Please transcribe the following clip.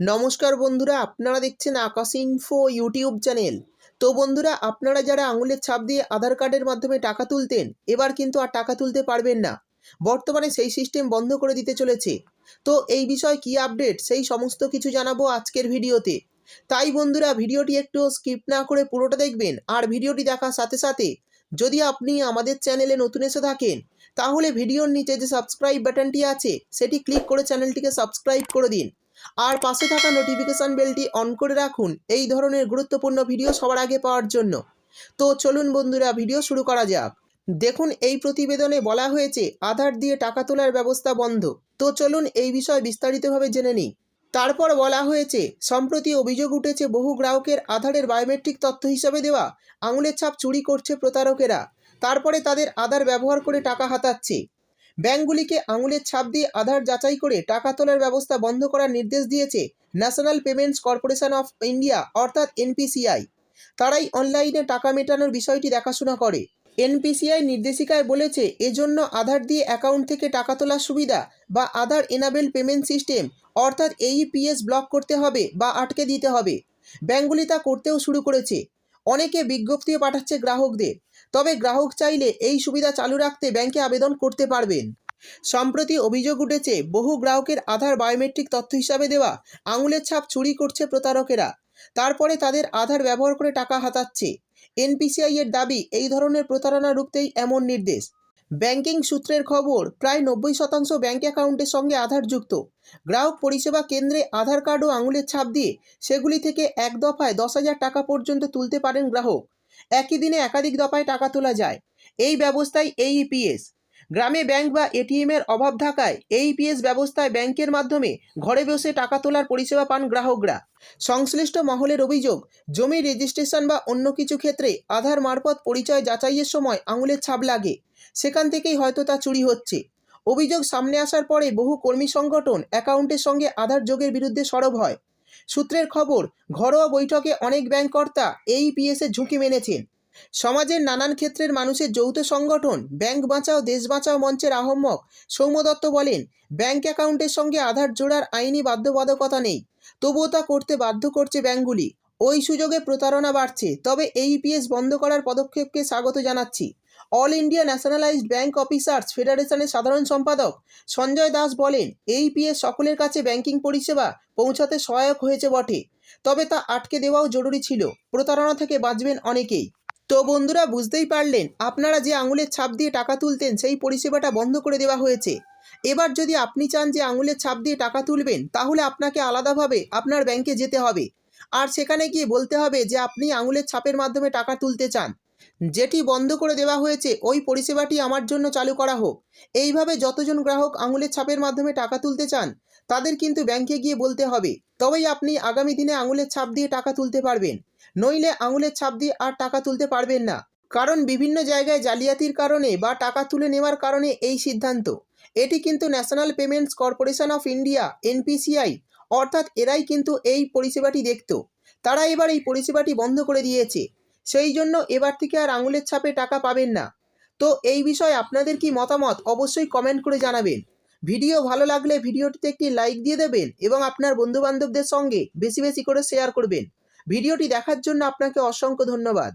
নমস্কার বন্ধুরা, আপনারা দেখছেন আকাশ ইনফো ইউটিউব চ্যানেল তো বন্ধুরা, আপনারা যারা আঙুলের ছাপ দিয়ে আধার কার্ডের মাধ্যমে টাকা তুলতেন, এবার কিন্তু আর টাকা তুলতে পারবেন না। বর্তমানে সেই সিস্টেম বন্ধ করে দিতে চলেছে। তো এই বিষয় কি আপডেট সেই সমস্ত কিছু জানাব আজকের ভিডিওতে। তাই বন্ধুরা, ভিডিওটি একটু স্কিপ না করে পুরোটা দেখবেন, আর ভিডিওটি দেখার সাথে সাথে যদি আপনি আমাদের চ্যানেলে নতুন এসে থাকেন, তাহলে ভিডিওর নিচে যে সাবস্ক্রাইব বাটনটি আছে, সেটি ক্লিক করে চ্যানেলটিকে সাবস্ক্রাইব করে দিন। আর পাশে থাকা নোটিফিকেশন বেলটি অন করে রাখুন। এই ধরনের গুরুত্বপূর্ণ ভিডিও সবার আগে পাওয়ার জন্য। তো চলুন বন্ধুরা ভিডিও শুরু করা যাক। দেখুন, এই প্রতিবেদনে বলা হয়েছে, আধার দিয়ে টাকা তোলার ব্যবস্থা বন্ধ। তো চলুন এই বিষয়ে বিস্তারিতভাবে জেনে নিই। তারপর বলা হয়েছে, সম্প্রতি অভিযোগ উঠেছে, বহু গ্রাহকের আধারের বায়োমেট্রিক তথ্য হিসাবে দেওয়া, আঙুলের ছাপ চুরি করছে প্রতারকেরা। তারপরে তাদের আধার ব্যবহার করে টাকা হাতাচ্ছে। ব্যাংকগুলিকে আঙুলের ছাপ দিয়ে আধার যাচাই করে টাকা তোলার ব্যবস্থা বন্ধ করার নির্দেশ দিয়েছে National Payments Corporation of India, অর্থাৎ এনপিসিআই। তারাই অনলাইনে টাকা মেটানোর বিষয়টি দেখাশোনা করে। এনপিসিআই নির্দেশিকায় বলেছে, এজন্য আধার দিয়ে অ্যাকাউন্ট থেকে টাকা তোলার সুবিধা বা আধার এনাবেল পেমেন্ট সিস্টেম, অর্থাৎ এইপিএস ব্লক করতে হবে বা আটকে দিতে হবে। ব্যাংকগুলি তা করতেও শুরু করেছে। অনেকে বিজ্ঞপ্তিও পাঠাচ্ছে গ্রাহকদের। তবে গ্রাহক চাইলে এই সুবিধা চালু রাখতে ব্যাংকে আবেদন করতে পারবেন। সম্প্রতি অভিযোগ উঠেছে, বহু গ্রাহকের আধার বায়োমেট্রিক তথ্য হিসাবে দেওয়া আঙুলের ছাপ চুরি করছে প্রতারকেরা। তারপরে তাদের আধার ব্যবহার করে টাকা হাতাচ্ছে। এনপিসিআই এর দাবি, এই ধরনের প্রতারণা রুখতেই এমন নির্দেশ। ব্যাংকিং সূত্রের খবর, প্রায় নব্বই শতাংশ ব্যাঙ্ক অ্যাকাউন্টের সঙ্গে আধার যুক্ত গ্রাহক পরিষেবা কেন্দ্রে আধার কার্ড ও আঙুলের ছাপ দিয়ে সেগুলি থেকে এক দফায় দশ হাজার টাকা পর্যন্ত তুলতে পারেন গ্রাহক। একই দিনে একাধিক দফায় টাকা তোলা যায়। এই ব্যবস্থায় এইপিএস গ্রামে ব্যাংক বা এটিএম এর অভাব থাকায় এই এইপিএস ব্যবস্থায় ব্যাংকের মাধ্যমে ঘরে বসে টাকা তোলার পরিষেবা পান গ্রাহকরা। সংশ্লিষ্ট মহলের অভিযোগ, জমি রেজিস্ট্রেশন বা অন্য কিছু ক্ষেত্রে আধার মারফত পরিচয় যাচাইয়ের সময় আঙুলের ছাপ লাগে। সেখান থেকেই হয়তো তা চুরি হচ্ছে। অভিযোগ সামনে আসার পরে বহু কর্মী সংগঠন অ্যাকাউন্টের সঙ্গে আধার যোগের বিরুদ্ধে সরব হয়। সূত্রের খবর, ঘরোয়া বৈঠকে অনেক ব্যাংক কর্তা এই পিএসের ঝুঁকি মেনেছেন। সমাজের নানান ক্ষেত্রের মানুষের যৌথ সংগঠন, ব্যাংক বাঁচাও, দেশ বাঁচাও মঞ্চের আহম্মক সৌম্য দত্ত বলেন, ব্যাংক অ্যাকাউন্টের সঙ্গে আধার জোড়ার আইনি বাধ্যবাধকতা নেই। তবুও তা করতে বাধ্য করছে ব্যাংকগুলি। ওই সুযোগে প্রতারণা বাড়ছে। তবে এই পিএস বন্ধ করার পদক্ষেপকে স্বাগত জানাচ্ছি। All India nationalized bank officers ফেডারেশনের সাধারণ সম্পাদক সঞ্জয় দাস বলেন এই পিএস সকলের কাছে ব্যাংকিং পরিষেবা পৌঁছাতে সহায়ক হয়েছে বটে। তবে তা আটকে দেওয়াও জরুরি ছিল। প্রতারণা থেকে বাঁচবেন অনেকেই। তো বন্ধুরা বুঝতেই পারলেন, আপনারা যে আঙুলের ছাপ দিয়ে টাকা তুলতেন সেই পরিষেবাটা বন্ধ করে দেওয়া হয়েছে। এবার যদি আপনি চান যে আঙুলের ছাপ দিয়ে টাকা তুলবেন, তাহলে আপনাকে আলাদাভাবে আপনার ব্যাংকে যেতে হবে। আর সেখানে গিয়ে বলতে হবে যে আপনি আঙুলের ছাপের মাধ্যমে টাকা তুলতে চান। যেটি বন্ধ করে দেওয়া হয়েছে, ওই পরিষেবাটি আমার জন্য চালু করা হোক। এইভাবে যতজন গ্রাহক আঙুলের ছাপের মাধ্যমে টাকা তুলতে চান, তাদের কিন্তু ব্যাংকে গিয়ে বলতে হবে, তবেই আপনি আগামী দিনে আঙুলের ছাপ দিয়ে টাকা তুলতে পারবেন। নইলে আঙুলের ছাপ দিয়ে আর টাকা তুলতে পারবেন না। কারণ বিভিন্ন জায়গায় জালিয়াতির কারণে বা টাকা তুলে নেওয়ার কারণে এই সিদ্ধান্ত। এটি কিন্তু National Payments Corporation of India, NPCI, অর্থাৎ এরাই কিন্তু এই পরিষেবাটি দেখত। তারা এবার এই পরিষেবাটি বন্ধ করে দিয়েছে। সেই জন্য এবার থেকে আর আঙুলের ছাপে টাকা পাবেন না। তো এই বিষয়ে আপনাদের কি মতামত অবশ্যই কমেন্ট করে জানাবেন। ভিডিও ভালো লাগলে ভিডিওটিতে একটি লাইক দিয়ে দেবেন এবং আপনার বন্ধুবান্ধবদের সঙ্গে বেশি বেশি করে শেয়ার করবেন। ভিডিওটি দেখার জন্য আপনাকে অসংখ্য ধন্যবাদ।